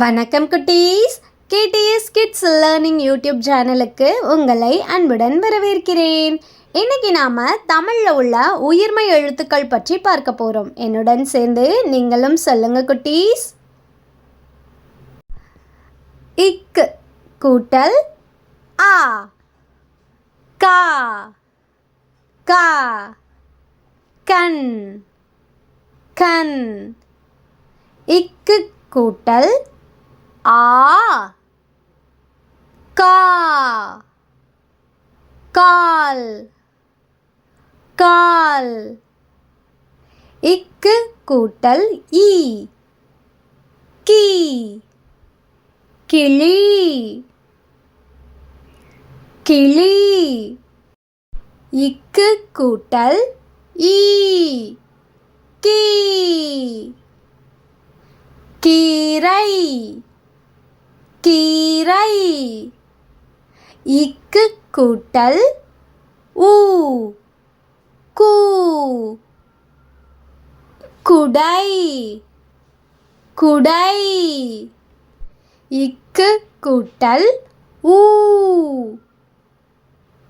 வணக்கம் குட்டீஸ். KDS kids learning YouTube சேனலுக்கு உங்களை அன்புடன் வரவேற்கிறேன். இன்னைக்கு நாம் தமிழில் உள்ள உயிர்மை எழுத்துக்கள் பற்றி பார்க்க போகிறோம் என்னுடன் சேர்ந்து நீங்களும் சொல்லுங்க குட்டீஸ். இக்கு கூட்டல் ஆ கா கா கண் கண். இக்கு கூட்டல் ஆ கா கால் கால். இக்கு கூட்டல் ஈ கீ. கிளி கிளி. இக்கு கூட்டல் ஈ கீ. கீரை. கீரை. இக்கு கூட்டல் ஊ. கூ. குடை. குடை. இக்கு கூட்டல் ஊ.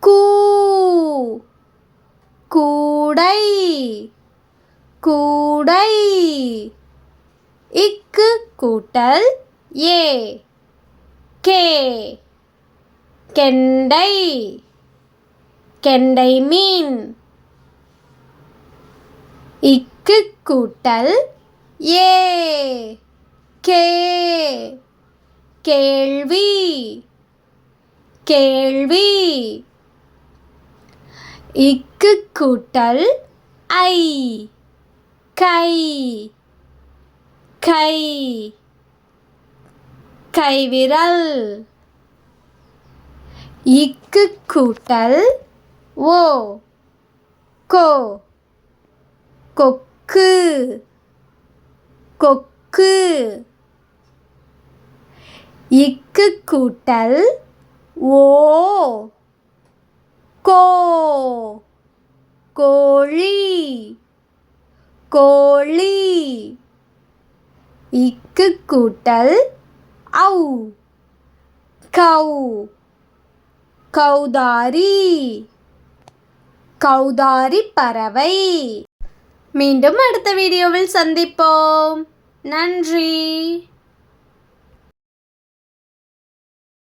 கூ. கூடை. கூடை. இக்கு கூட்டல் ஏ. கே. கெண்டை. கெண்டை மீன். இக்கு கூட்டல் ஏ. கே. கேள்வி. கேள்வி. இக்கு கூட்டல் ஐ. கை. கை. கைவிரல். இக்கு கூட்டல் ஓ. கோ. கொக்கு. கொக்கு. இக்கு கூட்டல் ஓ. கோ. கோழி. கோழி. இக்கு கூட்டல் ஔ கௌ கௌதாரி கௌதாரி பறவை. மீண்டும் அடுத்த வீடியோவில் சந்திப்போம். நன்றி.